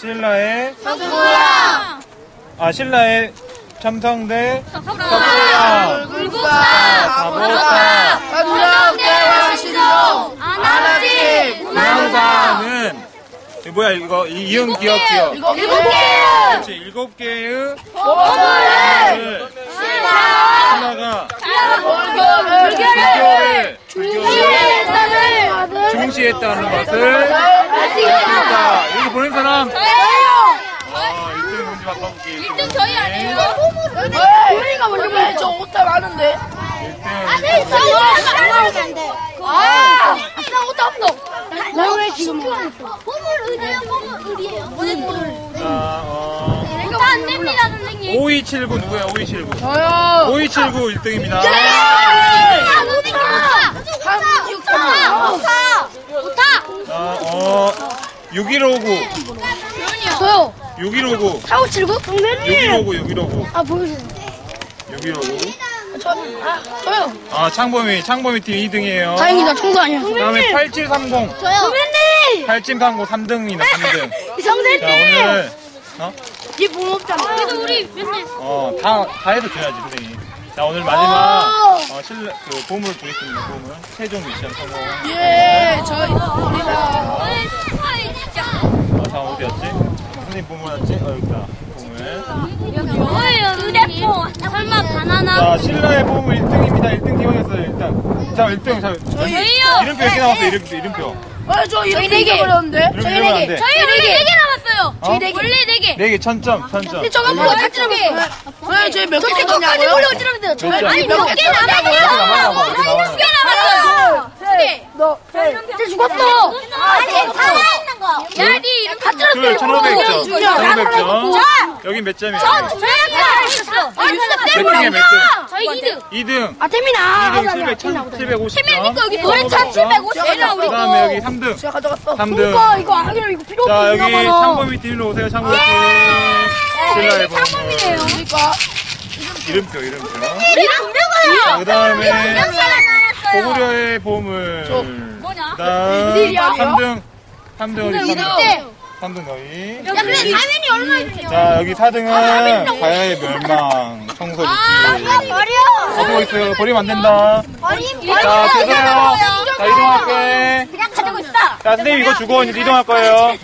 신라의 석구랑. 아 신라의 첨성대 석구랑. 굴국사 가보사 한명대와 신동 아나지 이거 뭐야 이거 이- 이응 기억 기억. 일곱 개요 그렇지 일곱 개의 보물을. 신라가 불교를 중시했다는 중시했다는 것을 알겠다 여기 보낸 사람 아 1등 뭔지 바꿔볼게 1등 저희 아니에요? 우리가 먼저 해. 저 오타 많은데. 1등. 아, 나 옷도 없어. 나왜 지금 보물 의리예요, 보물 의리예요. 자 어, 옷안 됩니다, 선생님. 5279 누구야 5279 저요. 5279 1등입니다. 아, 오니까. 오타, 오타, 오타. 자, 어, 6159 저요. 6159 4579? 선배님. 6159 6159 아, 보여주세요. 6159 저, 아, 저요. 아 창범이 창범이 팀 2등이에요 다행이다. 청소 아니야. 그 다음에 8730 저요. 선배님! 8730 3등입니다 3등 자! 오늘 어? 얘 몸없잖아. 그래도 우리 맨날 어, 다, 다 해서 줘야지, 선생님. 자, 오늘 마지막, 어, 실내, 그, 보물 드리겠습니다, 보물. 최종 미션 성공. 예, 저희, 우리가. 어, 자, 어디였지? 선생님 보물 어딨지? 어, 여기다. 보물. 뭐예요, 휴대폰? 바나나? 자, 신라의 보물 1등입니다. 1등 기원했어요, 일단. 자, 1등, 자, 저희요. 이름표 이렇게 남았어요, 이름표, 이름표. 아, 저 이렇게 네 개. 잊어버렸는데. 이름표 이러면 안 돼. 저희 원래 4개 남았어요. 어? 원래 4개. 4개, 천점, 천점. 근데 저거 한번 다 찌르면 왜 저희 몇개 찍었냐고요? 올려 찌르면 돼요. 몇 점? 아니, 몇 개 남았어요. 남았냐고, 남았냐고. 몇개 남았어요. 두 개. 너, 쟤 죽었어. 아니, 살아있는 거. 야, 니 이름 다 그, 1500점. 중요. 1500점. 여긴 몇 점이야? 저희 아까. 아, 진 짜몇 등이야, 몇 등? 저희 2등. 2등. 아, 태민아. 2등 700, 750점. 여기 노래 1750. 그 다음에 여기 3등. 제가 가져갔어. 3등. 이거, 이거 하기로 이거 필요 자, 없나 여기 봐. 창범이 팀으로 오세요, 창범이 팀. 신라의 보물. 그러니까. 이름표, 이름표. 우리 분명해요. 그 다음에 사람 남았어요. 고구려의 보물. 뭐냐? 그 다음 어디야? 3등. 3등 어디 3등? 네. 3등 너희. 야, 근데 당연히 얼마 있냐? 자, 여기 4등은 가야의 멸망. 청소리지. 버려. 가지고 있어요. 버리면 안 된다. 버림. 자, 되세요. 자, 이동할게. 그냥 가지고 있어. 자, 선생님 이거 주고 이제 이동할 거예요.